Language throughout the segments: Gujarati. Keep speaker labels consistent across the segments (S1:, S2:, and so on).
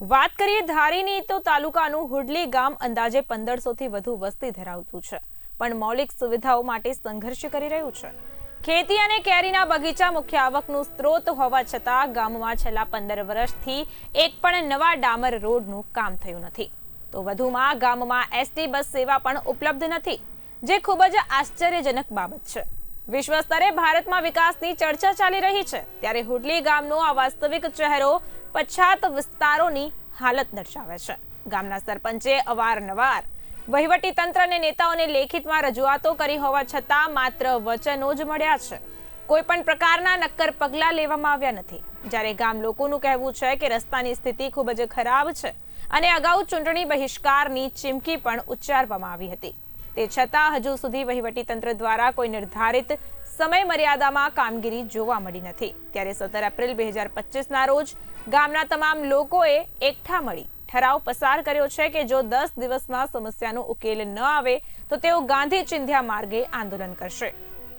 S1: વાત કરીએ ધારીની, તો તાલુકાનું હુડલી ગામ અંદાજે પંદરસોથી વધુ વસ્તી ધરાવતું છે. પણ મૌલિક સુવિધાઓ માટે સંઘર્ષ કરી રહ્યું છે. ખેતી અને કેરીના બગીચા મુખ્ય આવકનું સ્ત્રોત હોવા છતાં ગામમાં છેલ્લા પંદર વર્ષથી એક પણ નવા ડામર રોડનું કામ થયું નથી. તો વધુમાં ગામમાં એસટી બસ સેવા પણ ઉપલબ્ધ નથી, જે ખૂબ જ આશ્ચર્યજનક બાબત છે. વિશ્વ સ્તરે ભારતમાં વિકાસની ચર્ચા ચાલી રહી છે, ત્યારે હુડલી ગામનો આ વાસ્તવિક ચહેરો પછાત વિસ્તારોની હાલત દર્શાવે છે. ગામના સરપંચે અવારનવાર વહીવટી તંત્ર અને નેતાઓને લેખિતમાં રજૂઆતો કરી હોવા છતાં માત્ર વચનો જ મળ્યા છે. કોઈ પણ પ્રકારના નક્કર પગલાં લેવામાં આવ્યા નથી. જ્યારે ગામ લોકોનું કહેવું છે કે રસ્તાની સ્થિતિ ખૂબ જ ખરાબ છે અને અગાઉ ચૂંટણી બહિષ્કારની ચીમકી પણ ઉચ્ચારવામાં આવી હતી. તે છતાં હજુ સુધી વહીવટીતંત્ર દ્વારા કોઈ નિર્ધારિત સમય મર્યાદામાં કામગીરી જોવા મળી નથી. ત્યારે સત્તર એપ્રિલ બે હજાર પચીસના રોજ ગામના તમામ લોકોએ એકઠા મળી ઠરાવ પસાર કર્યો છે કે જો દસ દિવસમાં સમસ્યાનો ઉકેલ ન આવે, તો તેઓ ગાંધી ચિંધ્યા માર્ગે આંદોલન કરશે.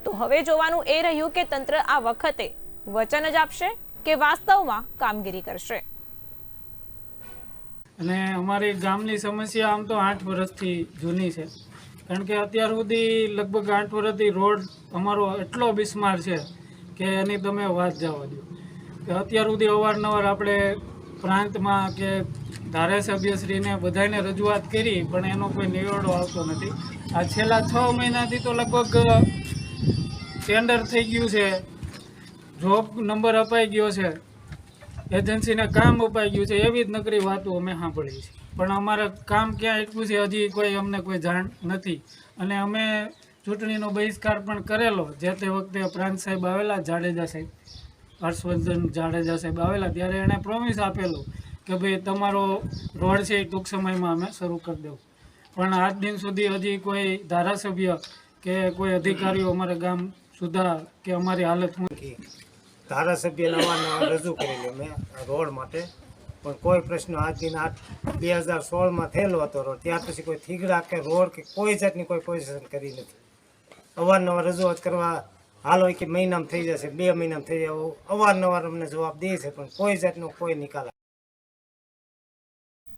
S1: તો હવે જોવાનું એ રહ્યું કે તંત્ર આ વખતે વચન જ આપશે કે વાસ્તવમાં કામગીરી કરશે?
S2: અને અમારી ગામની સમસ્યા આમ તો આઠ વર્ષથી જૂની છે. કારણ કે અત્યાર સુધી લગભગ આઠ વર્ષથી રોડ અમારો એટલો બિસ્માર છે કે એની તમે વાત જવા દો કે અત્યાર સુધી અવારનવાર આપણે પ્રાંતમાં કે ધારાસભ્યશ્રીને બધાને રજૂઆત કરી, પણ એનો કોઈ નિવેડો આવતો નથી. આ છેલ્લા છ મહિનાથી તો લગભગ ટેન્ડર થઈ ગયું છે. જોબ નંબર અપાઈ ગયો છે. એજન્સીને કામ અપાઈ ગયું છે. એવી જ નકરી વાતો અમે સાંભળી છે પણ અમારે કામ ક્યાં એટલું છે હજી કોઈ અમને કોઈ જાણ નથી. અને અમે ચૂંટણીનો બહિષ્કાર પણ કરેલો, જે તે વખતે પ્રાંત સાહેબ આવેલા, જાડેજા સાહેબ, હર્ષવર્ધન જાડેજા સાહેબ આવેલા, ત્યારે એણે પ્રોમિસ આપેલું કે ભાઈ તમારો રોડ છે એ ટૂંક સમયમાં અમે શરૂ કરી દઉં પણ આજ દિન સુધી હજી કોઈ ધારાસભ્ય કે કોઈ અધિકારીઓ અમારા ગામ સુધા કે અમારી હાલત
S3: ધારાસભ્ય નવા રજૂ કરેલી અમે રોડ માટે. પણ કોઈ પ્રશ્ન આજ દિન આઠ બે હજાર સોળમાં થયેલો હતો રોડ, ત્યાર પછી કોઈ થીગડા કે રોડ કે કોઈ જાતની કોઈ પોઝિશન કરી નથી. અવારનવાર રજૂઆત કરવા હાલો કે મહિનામાં થઈ જશે, બે મહિનામાં થઈ જાય અવારનવાર અમને જવાબ દે છે, પણ કોઈ જાતનો કોઈ નિકાલ